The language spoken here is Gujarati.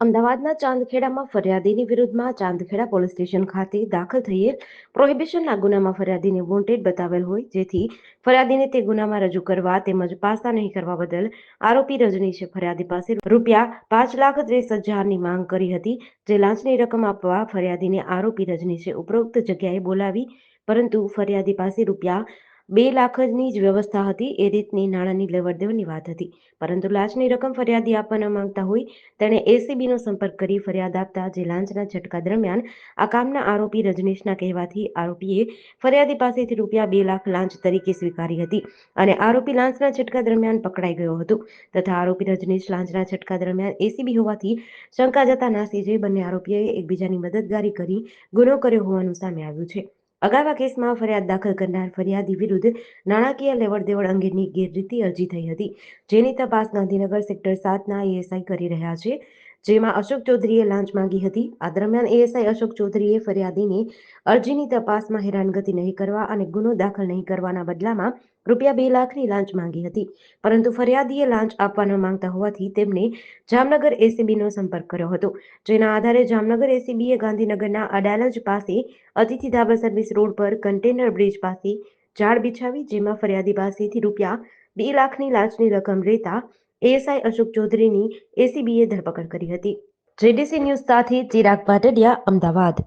અમદાવાદના ચાંદખેડામાં ફરિયાદીની વિરુદ્ધમાં ચાંદખેડા પોલીસ સ્ટેશન ખાતે દાખલ થયેલ પ્રોહિબિશનના ગુનામાં ફરિયાદીને વોન્ટેડ બતાવેલ હોય, જેથી ફરિયાદીને તે ગુનામાં રજૂ કરવા તેમજ પાસા નહીં કરવા બદલ આરોપી રજનીશે ફરિયાદી પાસે રૂપિયા પાંચ લાખ ત્રીસ હજારની માંગ કરી હતી, જે લાંચની રકમ આપવા ફરિયાદીને આરોપી રજનીશે ઉપરોક્ત જગ્યાએ બોલાવી, પરંતુ ફરિયાદી પાસે રૂપિયા બે લાખની જ વ્યવસ્થા હતી, એ રીતની નાણાંની લેવડ દેવડની વાત હતી. પરંતુ લાંચની રકમ ફરિયાદી આપવાના માંગતા હોય, તેણે એસીબીનો સંપર્ક કરી ફરિયાદ આપતા જે લાંચના ઝટકા દરમિયાન આ કામના આરોપી રજનીશના કહેવાથી આરોપીએ ફરિયાદી પાસેથી રૂપિયા બે લાખ લાંચ તરીકે સ્વીકારી હતી અને આરોપી લાંચના ઝટકા દરમિયાન પકડાઈ ગયો હતો તથા આરોપી રજનીશ લાંચના ઝટકા દરમિયાન એસીબી હોવાથી શંકા જતા નાસી જઈ બંને આરોપીએ એકબીજાની મદદગારી કરી ગુનો કર્યો હોવાનું સામે આવ્યું છે. અગાઉ કેસમાં ફરિયાદ દાખલ કરનાર ફરિયાદી વિરુદ્ધ નાણાકીય લેવડ દેવડ અંગેની ગેરરીતિ અરજી થઈ હતી, જેની તપાસ ગાંધીનગર સેક્ટર સાતના એએસઆઈ કરી રહ્યા છે. જેમાં અશોક ચૌધરીએ લાંચ માંગી હતી. આ દરમિયાન એએસઆઈ અશોક ચૌધરીએ ફરિયાદીની અરજીની તપાસમાં હેરાનગતિ નહીં કરવા અને ગુનો દાખલ નહીં કરવાના બદલામાં રૂપિયા બે લાખની લાંચ માંગી હતી. પરંતુ ફરિયાદીએ લાંચ આપવા માંગતા હોવાથી તેમને જામનગર એસીબીનો સંપર્ક કર્યો હતો. જેના આધારે જામનગર એસીબીએ ગાંધીનગરના અડાલજ પાસે અતિથિ ધાબા સર્વિસ રોડ પર કન્ટેનર બ્રિજ પાસે ઝાડ બિછાવી, જેમાં ફરિયાદી પાસેથી રૂપિયા બે લાખની લાંચની રકમ લેતા એએસઆઈ અશોક ચૌધરીની એસીબીએ ધરપકડ કરી હતી. જેડીસી ન્યૂઝ સાથે ચિરાગ પાટડિયા અમદાવાદ.